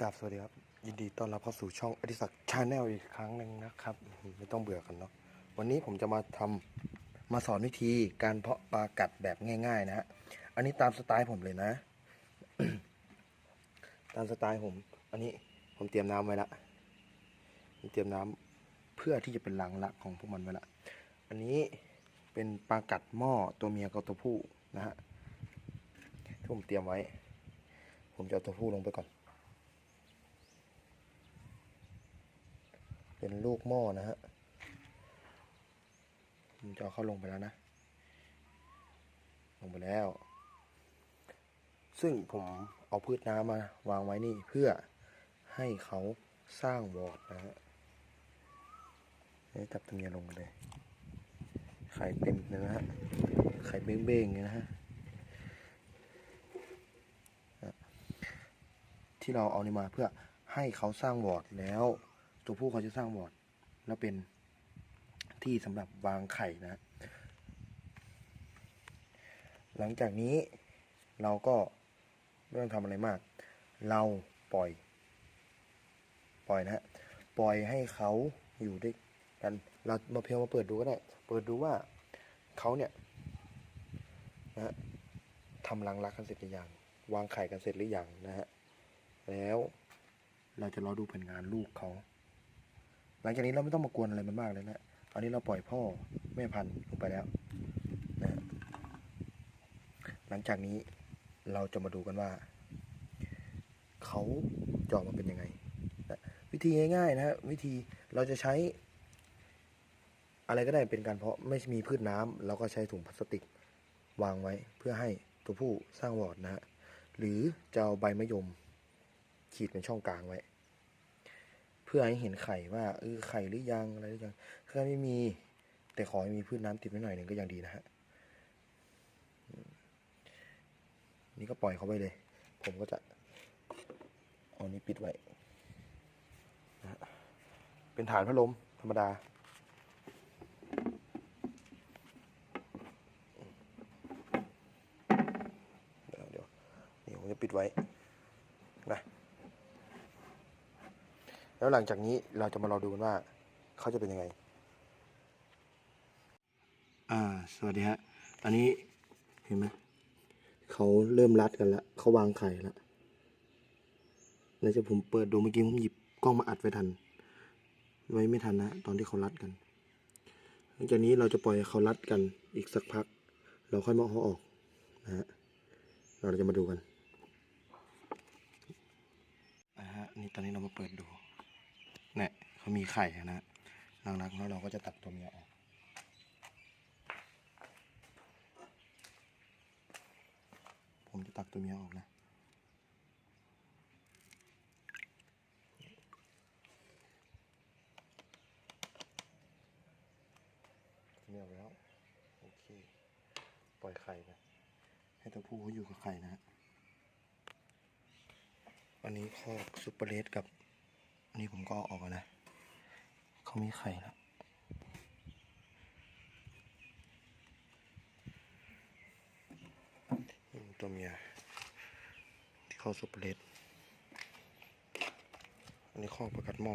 กราบสวัสดีครับ ยินดีต้อนรับเข้าสู่ช่องอดิศักดิ์ชาแนลอีกครั้งหนึ่งนะครับ ไม่ต้องเบื่อกันเนาะวันนี้ผมจะมาทำมาสอนวิธีการเพาะปลากัดแบบง่ายๆนะฮะอันนี้ตามสไตล์ผมเลยนะ ตามสไตล์ผม อันนี้ผมเตรียมน้ำไว้ละผมเตรียมน้ำเพื่อที่จะเป็นหลังละของพวกมันไว้ละอันนี้เป็นปลากัดหม้อตัวเมียกับตัวผู้นะฮะที่ผมเตรียมไว้ ผมจะเอาตัวผู้ลงไปก่อน เป็นลูกหม้อนะฮะผมจะเอาเข้าลงไปแล้วนะ ลงไปแล้ว ซึ่งผมเอาพืชน้ำมาวางไว้นี่เพื่อให้เขาสร้างวอร์ดนะฮะนี่จับตัวเมียลงกันเลย ไข่เต็มเลยนะฮะ ไข่เบ้งๆเลยนะฮะ ที่เราเอานี่มาเพื่อให้เขาสร้างวอร์ดแล้ว ตัวผู้เขาจะสร้างวอร์ดแล้วเป็นที่สำหรับวางไข่นะ หลังจากนี้เราก็ไม่ต้องทำอะไรมาก เราปล่อย ปล่อยนะฮะปล่อยให้เขาอยู่ด้วยกัน เรามาเพียงมาเปิดดูก็ได้ เปิดดูว่าเขาเนี่ยนะฮะทำรังรักกันเสร็จหรือยัง วางไข่กันเสร็จหรือยังนะฮะ แล้วเราจะรอดูผลงานลูกเขา หลังจากนี้เราไม่ต้องมากวนอะไรมันมากเลยนะอันนี้เราปล่อยพ่อแม่พันธุ์ลงไปแล้วนะหลังจากนี้เราจะมาดูกันว่า เขาจะออกมาเป็นยังไงนะวิธีง่ายๆนะฮะวิธีเราจะใช้ อะไรก็ได้เป็นการเพาะไม่มีพืชน้ำเราก็ใช้ถุงพลาสติกวางไว้เพื่อให้ตัวผู้สร้างวอร์ดนะฮะหรือจะเอาใบมะยมขีดเป็นช่องกลางไว้ เพื่อให้เห็นไข่ว่าเออไข่หรือยังอะไรหรือยังถ้าไม่มี แต่ขอให้มีพืชน้ำติดไว้หน่อยหนึ่งก็ยังดีนะฮะนี่ก็ปล่อยเขาไปเลย ผมก็จะเอานี้ปิดไว้นะเป็นฐานพัดลมธรรมดาเดี๋ยวเดี๋ยวผมจะปิดไว้นะ แล้วหลังจากนี้เราจะมารอดูกันว่าเขาจะเป็นยังไง อ่า สวัสดีฮะ อันนี้เห็นไหมเขาเริ่มรัดกันแล้วเขาวางไข่แล้วเดี๋ยวจะผมเปิดดูเมื่อกี้ผมหยิบกล้องมาอัดไว้ทัน ไว้ไม่ทันนะตอนที่เขารัดกัน หลังจากนี้เราจะปล่อยให้เขารัดกันอีกสักพัก เราค่อยมาเอเขาออกนะฮะเราจะมาดูกันนะฮะนี่ตอนนี้เรามาเปิดดู เนี่ยเขามีไข่นะฮะหลังๆแล้วเราก็จะตัดตัวเมียออกผมจะตัดตัวเมียออกนะตัวเมียออกแล้ว โอเค ปล่อยไข่ไปให้ตัวผู้เขาอยู่กับไข่นะฮะอันนี้คอกซุปเปอร์เลสกับ นี่ผมก็ออกแล้วนะ เขามีไข่แล้วตัวเมียที่เข้าสุปเปอร์เลสอันนี้ข้อประกัดหม้อ